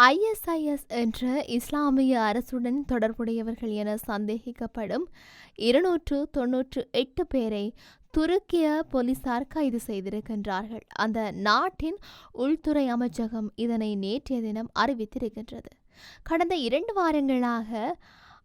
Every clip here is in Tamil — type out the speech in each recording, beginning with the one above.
ஐஎஸ்ஐஎஸ் என்ற இஸ்லாமிய அரசுடன் தொடர்புடையவர்கள் என சந்தேகிக்கப்படும் இருநூற்று தொன்னூற்று எட்டு பேரை துருக்கிய போலீசார் கைது செய்திருக்கின்றார்கள். அந்த நாட்டின் உள்துறை அமைச்சகம் இதனை நேற்றைய தினம் அறிவித்திருக்கின்றது. கடந்த இரண்டு வாரங்களாக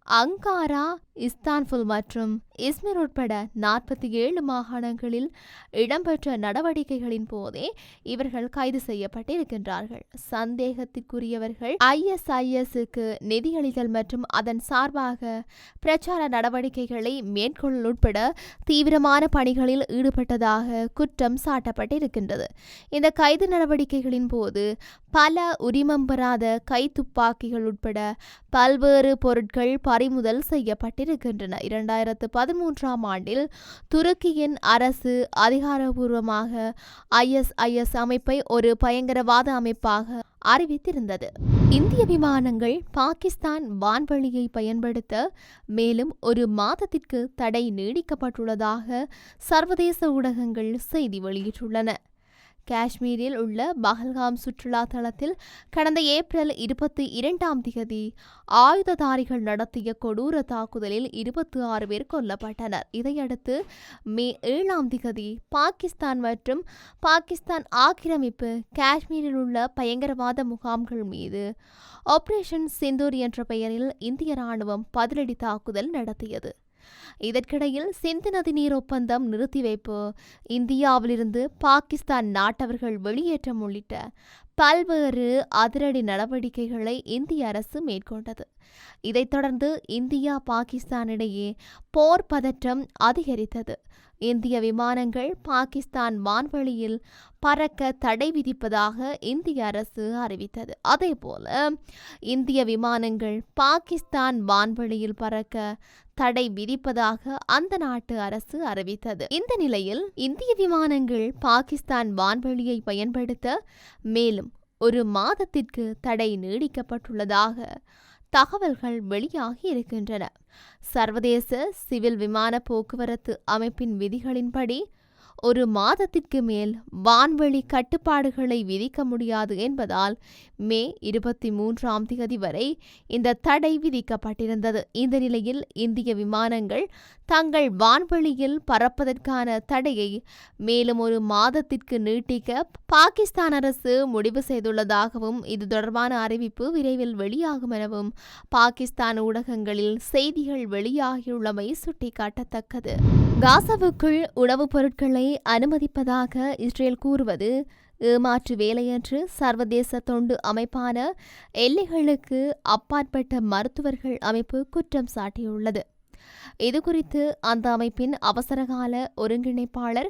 அங்காரா இஸ்தான்புல் மற்றும் இஸ்மிர் உட்பட நாற்பத்தி ஏழு மாகாணங்களில் இடம்பெற்ற நடவடிக்கைகளின் போதே இவர்கள் கைது செய்யப்பட்டிருக்கின்றார்கள். சந்தேகத்திற்குரியவர்கள் ஐஎஸ்ஐஎஸ்க்கு நிதியளித்தல் மற்றும் அதன் சார்பாக பிரச்சார நடவடிக்கைகளை மேற்கொள்ள உட்பட தீவிரமான பணிகளில் ஈடுபட்டதாக குற்றம் சாட்டப்பட்டிருக்கின்றது. இந்த கைது நடவடிக்கைகளின் போது பல உரிமம் பெறாத கைத்துப்பாக்கிகள் உட்பட பல்வேறு பொருட்கள் பறிமுதல் செய்யப்பட்டிருக்கின்றன. இரண்டாயிரத்து பதிமூன்றாம் ஆண்டில் துருக்கியின் அரசு அதிகாரபூர்வமாக ஐஎஸ்ஐஎஸ் அமைப்பை ஒரு பயங்கரவாத அமைப்பாக அறிவித்திருந்தது. இந்திய விமானங்கள் பாகிஸ்தான் வான்வழியை பயன்படுத்த மேலும் ஒரு மாதத்திற்கு தடை நீடிக்கப்பட்டுள்ளதாக சர்வதேச ஊடகங்கள் செய்தி வெளியிட்டுள்ளன. காஷ்மீரில் உள்ள பஹல்காம் சுற்றுலா தளத்தில் கடந்த ஏப்ரல் இருபத்தி இரண்டாம் தேதி ஆயுததாரிகள் நடத்திய கொடூர தாக்குதலில் இருபத்தி ஆறு பேர் கொல்லப்பட்டனர். இதையடுத்து மே ஏழாம் திகதி பாகிஸ்தான் மற்றும் பாகிஸ்தான் ஆக்கிரமிப்பு காஷ்மீரில் உள்ள பயங்கரவாத முகாம்கள் மீது ஆபரேஷன் சிந்தூர் என்ற பெயரில் இந்திய ராணுவம் பதிலடி தாக்குதல் நடத்தியது. இதற்கிடையில் சிந்து நதி நீர் ஒப்பந்தம் நிறுத்தி வைப்பு இந்தியாவிலிருந்து பாகிஸ்தான் நாட்டவர்கள் வெளியேற்றம் உள்ளிட்ட பல்வேறு அதிரடி நடவடிக்கைகளை இந்திய அரசு மேற்கொண்டது. இதைத் தொடர்ந்து இந்தியா பாகிஸ்தான் இடையே போர் பதற்றம் அதிகரித்தது. இந்திய விமானங்கள் பாகிஸ்தான் வான்வெளியில் பறக்க தடை விதிப்பதாக இந்திய அரசு அறிவித்தது. அதேபோல இந்திய விமானங்கள் பாகிஸ்தான் வான்வெளியில் பறக்க தடை விதிப்பதாக அந்த நாட்டு அரசு அறிவித்தது. இந்த நிலையில் இந்திய விமானங்கள் பாகிஸ்தான் வான்வெளியை பயன்படுத்த மேலும் ஒரு மாதத்திற்கு தடை நீடிக்கப்பட்டுள்ளதாக தகவல்கள் வெளியாகி இருக்கின்றன. சர்வதேச சிவில் விமான போக்குவரத்து அமைப்பின் விதிகளின்படி ஒரு மாதத்திற்கு மேல் வான்வெளி கட்டுப்பாடுகளை விதிக்க முடியாது என்பதால் மே இருபத்தி மூன்றாம் தேதி வரை இந்த தடை விதிக்கப்பட்டிருந்தது. இந்த நிலையில் இந்திய விமானங்கள் தங்கள் வான்வெளியில் பறப்பதற்கான தடையை மேலும் ஒரு மாதத்திற்கு நீட்டிக்க பாகிஸ்தான் அரசு முடிவு செய்துள்ளதாகவும் இது தொடர்பான அறிவிப்பு விரைவில் வெளியாகும் எனவும் பாகிஸ்தான் ஊடகங்களில் செய்திகள் வெளியாகியுள்ளமை சுட்டிக்காட்டத்தக்கது. காசாவுக்குள் உணவுப் பொருட்களை அனுமதிப்பதாக இஸ்ரேல் கூறுவது ஏமாற்று வேலையன்று சர்வதேச தொண்டு அமைப்பான எல்லைகளுக்கு அப்பாற்பட்ட மருத்துவர்கள் அமைப்பு குற்றம் சாட்டியுள்ளது. இதுகுறித்து அந்த அமைப்பின் அவசரகால ஒருங்கிணைப்பாளர்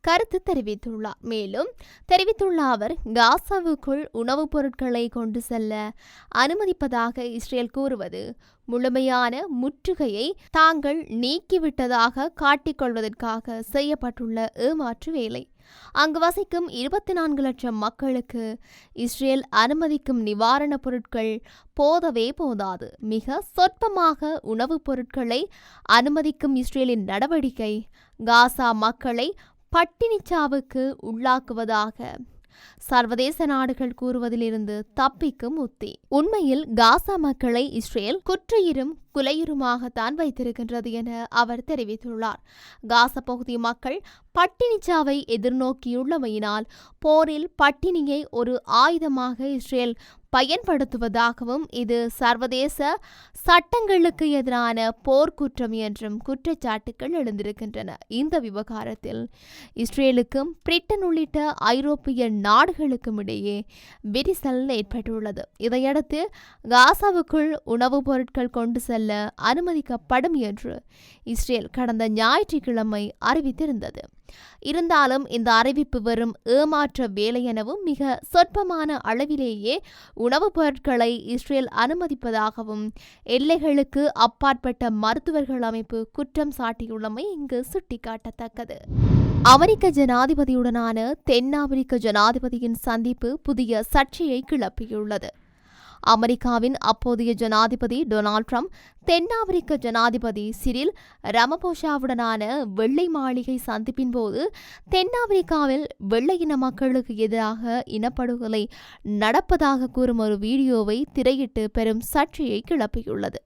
கருத்து தெரிவித்துள்ளார். மேலும் தெரிவித்துள்ள அவர் காசாவுக்குள் உணவுப் பொருட்களை கொண்டு செல்ல அனுமதிப்பதாக இஸ்ரேல் கூறுவது முழுமையான முற்றுகையை தாங்கள் நீக்கிவிட்டதாக காட்டிக்கொள்வதற்காக செய்யப்பட்டுள்ள ஏமாற்று வேலை. அங்கு வசிக்கும் இருபத்தி நான்கு லட்சம் மக்களுக்கு இஸ்ரேல் அனுமதிக்கும் நிவாரணப் பொருட்கள் போதவே போதாது. மிக சொற்பமாக உணவுப் பொருட்களை அனுமதிக்கும் இஸ்ரேலின் நடவடிக்கை காசா மக்களை பட்டினிச்சாவுக்கு உள்ளாக்குவதாக சர்வதேச நாடுகள் கூறுவதிலிருந்து தப்பிக்கும் உத்தி. உண்மையில் காசா மக்களை இஸ்ரேல் குற்றையிரும் குலையுருமாகத்தான் வைத்திருக்கின்றது என அவர் தெரிவித்துள்ளார். காச பகுதி மக்கள் பட்டினிச்சாவை எதிர்நோக்கியுள்ளமையினால் போரில் பட்டினியை ஒரு ஆயுதமாக இஸ்ரேல் பயன்படுத்துவதாகவும் இது சர்வதேச சட்டங்களுக்கு எதிரான போர்க்குற்றம் என்றும் குற்றச்சாட்டுகள் எழுந்திருக்கின்றன. இந்த விவகாரத்தில் இஸ்ரேலுக்கும் பிரிட்டன் உள்ளிட்ட ஐரோப்பிய நாடுகளுக்கும் இடையே விரிசல் ஏற்பட்டுள்ளது. இதையடுத்து காசாவுக்குள் உணவுப் பொருட்கள் கொண்டு செல்ல செல்ல அனுமதிக்கப்படும் என்று இஸ்ரேல் கடந்த ஞாயிற்றுக்கிழமை அறிவித்திருந்தது. இருந்தாலும் இந்த அறிவிப்பு வெறும் ஏமாற்ற வேலை எனவும் மிக சொற்பமான அளவிலேயே உணவுப் பொருட்களை இஸ்ரேல் அனுமதிப்பதாகவும் எல்லைகளுக்கு அப்பாற்பட்ட மருத்துவர்கள் அமைப்பு குற்றம் சாட்டியுள்ளமை இங்கு சுட்டிக்காட்டத்தக்கது. அமெரிக்க ஜனாதிபதியுடனான தென்னாப்பிரிக்க ஜனாதிபதியின் சந்திப்பு புதிய சர்ச்சையை கிளப்பியுள்ளது. அமெரிக்காவின் அப்போதைய ஜனாதிபதி டொனால்ட் ட்ரம்ப் தென்னாப்பிரிக்க ஜனாதிபதி சிரில் ரமபோஷாவுடனான வெள்ளை மாளிகை சந்திப்பின் போது தென்னாப்பிரிக்காவில் வெள்ளையின மக்களுக்கு எதிராக இனப்படுகொலை நடப்பதாக கூறும் ஒரு வீடியோவை திரையிட்டு பெரும் சர்ச்சையை கிளப்பியுள்ளது.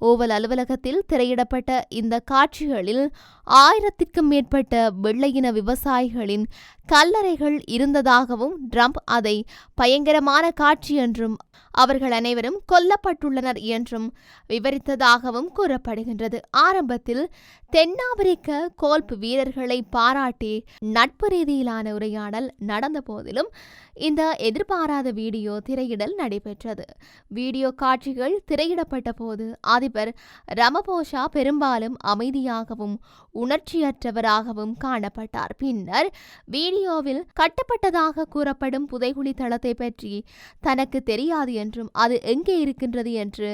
ஓவல் அலுவலகத்தில் திரையிடப்பட்ட இந்த காட்சிகளில் ஆயிரத்திற்கும் மேற்பட்ட வெள்ளையின விவசாயிகளின் கல்லறைகள் இருந்ததாகவும் ட்ரம்ப் அதை பயங்கரமான காட்சி என்றும் அவர்கள் அனைவரும் கொல்லப்பட்டுள்ளனர் என்றும் விவரித்ததாகவும் கூறப்படுகின்றது. ஆரம்பத்தில் தென்னாப்பிரிக்க கோல்ப் வீரர்களை பாராட்டி நட்பு ரீதியிலான உரையாடல் நடந்த போதிலும் இந்த எதிர்பாராத வீடியோ திரையிடல் நடைபெற்றது. வீடியோ காட்சிகள் திரையிடப்பட்ட போது அதிபர் ரமபோஷா பெரும்பாலும் அமைதியாகவும் உணர்ச்சியற்றவராகவும் காணப்பட்டார். பின்னர் வீடியோவில் கட்டப்பட்டதாக கூறப்படும் புதைகுழி தளத்தை பற்றி தனக்கு தெரியாது என்றும் அது எங்கே இருக்கின்றது என்று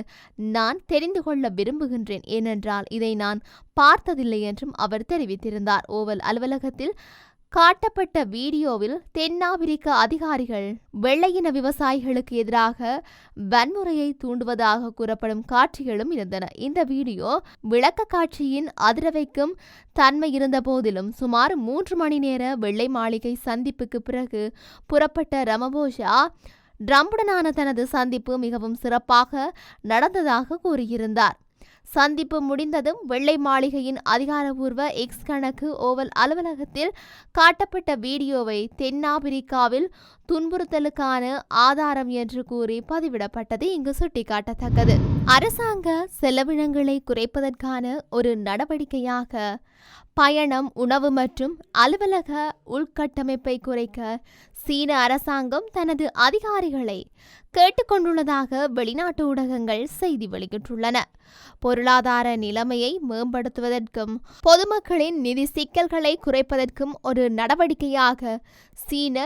நான் தெரிந்து கொள்ள விரும்புகின்றேன். ஏனென்றால் இதை நான் பார்த்ததில்லை என்றும் அவர் தெரிவித்திருந்தார். ஓவல் அலுவலகத்தில் காட்டப்பட்ட வீடியோவில் தென்னாப்பிரிக்க அதிகாரிகள் வெள்ளையின விவசாயிகளுக்கு எதிராக வன்முறையை தூண்டுவதாக கூறப்படும் காட்சிகளும் இருந்தன. இந்த வீடியோ விளக்க காட்சியின் அதிரவைக்கும் தன்மை இருந்த போதிலும் சுமார் மூன்று மணி நேர வெள்ளை மாளிகை சந்திப்புக்கு பிறகு புறப்பட்ட ரமபோஷா ட்ரம்புடனான தனது சந்திப்பு மிகவும் சிறப்பாக நடந்ததாக கூறியிருந்தார். சந்திப்பு முடிந்ததும் வெள்ளை மாளிகையின் அதிகாரபூர்வ எக்ஸ் கணக்கு ஓவல் அலுவலகத்தில் காட்டப்பட்ட வீடியோவை தென்னாப்பிரிக்காவில் துன்புறுத்தலுக்கான ஆதாரம் என்று கூறி பதிவிடப்பட்டது. இங்கு சுட்டிக்காட்டத்தக்கது. அரசாங்க செலவினங்களை குறைப்பதற்கான ஒரு நடவடிக்கையாக பயணம் உணவு மற்றும் அலுவலக உள்கட்டமைப்பை குறைக்க சீன அரசாங்கம் தனது அதிகாரிகளை கேட்டுக்கொண்டுள்ளதாக வெளிநாட்டு ஊடகங்கள் செய்தி வெளியிட்டுள்ளன. பொருளாதார நிலைமையை மேம்படுத்துவதற்கும் பொதுமக்களின் நிதி சிக்கல்களை குறைப்பதற்கும் ஒரு நடவடிக்கையாக சீன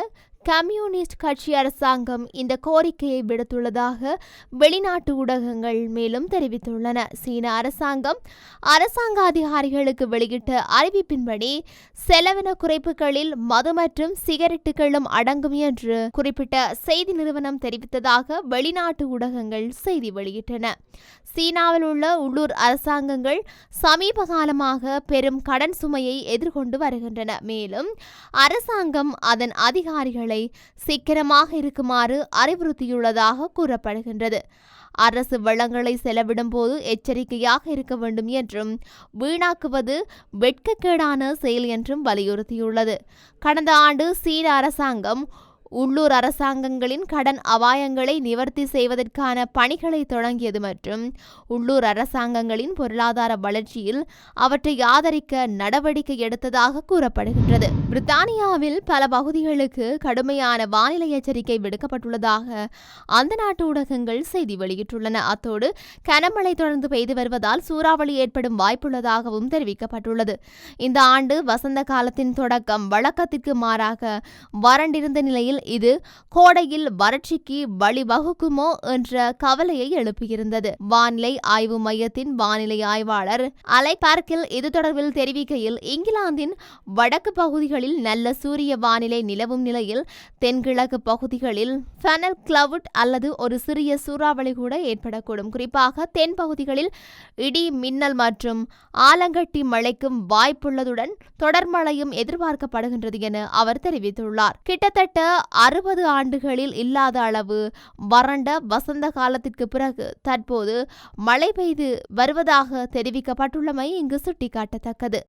கம்யூனிஸ்ட் கட்சி அரசாங்கம் இந்த கோரிக்கையை விடுத்துள்ளதாக வெளிநாட்டு ஊடகங்கள் மேலும் தெரிவித்துள்ளன. சீன அரசாங்கம் அரசாங்க அதிகாரிகளுக்கு வெளியிட்ட அறிவிப்பின்படி செலவின குறைப்புகளில் மது மற்றும் சிகரெட்டுகளும் அடங்கும் என்று குறிப்பிட்ட செய்தி நிறுவனம் தெரிவித்ததாக வெளிநாட்டு ஊடகங்கள் செய்தி வெளியிட்டன. சீனாவில் உள்ள உள்ளூர் அரசாங்கங்கள் சமீப காலமாக பெரும் கடன் சுமையை எதிர்கொண்டு வருகின்றன. மேலும் அரசாங்கம் அதன் அதிகாரிகள் சீக்கிரமாக இருக்குமாறு அறிவுறுத்தியுள்ளதாக கூறப்படுகின்றது. அரசு வளங்களை செலவிடும் போது எச்சரிக்கையாக இருக்க வேண்டும் என்றும் வீணாக்குவது வெட்கக்கேடான செயல் என்றும் வலியுறுத்தியுள்ளது. கடந்த ஆண்டு சீன அரசாங்கம் உள்ளூர் அரசாங்கங்களின் கடன் அபாயங்களை நிவர்த்தி செய்வதற்கான பணிகளை தொடங்கியது மற்றும் உள்ளூர் அரசாங்கங்களின் பொருளாதார வளர்ச்சியில் அவற்றை ஆதரிக்க நடவடிக்கை எடுத்ததாக கூறப்படுகின்றது. பிரித்தானியாவில் பல பகுதிகளுக்கு கடுமையான வானிலை எச்சரிக்கை விடுக்கப்பட்டுள்ளதாக அந்த நாட்டு ஊடகங்கள் செய்தி வெளியிட்டுள்ளன. அத்தோடு கனமழை தொடர்ந்து பெய்து வருவதால் சூறாவளி ஏற்படும் வாய்ப்புள்ளதாகவும் தெரிவிக்கப்பட்டுள்ளது. இந்த ஆண்டு வசந்த காலத்தின் தொடக்கம் வழக்கத்திற்கு மாறாக வறண்டிருந்த நிலையில் இது கோடையில் வறட்சிக்கு வழிவகுக்குமோ என்ற கவலையை எழுப்பியிருந்தது. வானிலை ஆய்வு மையத்தின் வானிலை ஆய்வாளர் அலை பார்க்கில் இது தொடர்பில் தெரிவிக்கையில் இங்கிலாந்தின் வடக்கு பகுதிகளில் நல்ல சூரிய வானிலை நிலவும் நிலையில் தென்கிழக்கு பகுதிகளில் ஃபெனல் கிளவுட் அல்லது ஒரு சிறிய சூறாவளி கூட ஏற்படக்கூடும். குறிப்பாக தென் பகுதிகளில் இடி மின்னல் மற்றும் ஆலங்கட்டி மழைக்கும் வாய்ப்புள்ளதுடன் தொடர் மழையும் எதிர்பார்க்கப்படுகின்றது என அவர் தெரிவித்துள்ளார். கிட்டத்தட்ட அறுபது ஆண்டுகளில் இல்லாத அளவு வறண்ட வசந்த காலத்திற்கு பிறகு தற்போது மழை பெய்து வருவதாக தெரிவிக்கப்பட்டுள்ளமை இங்கு சுட்டிக்காட்டத்தக்கது.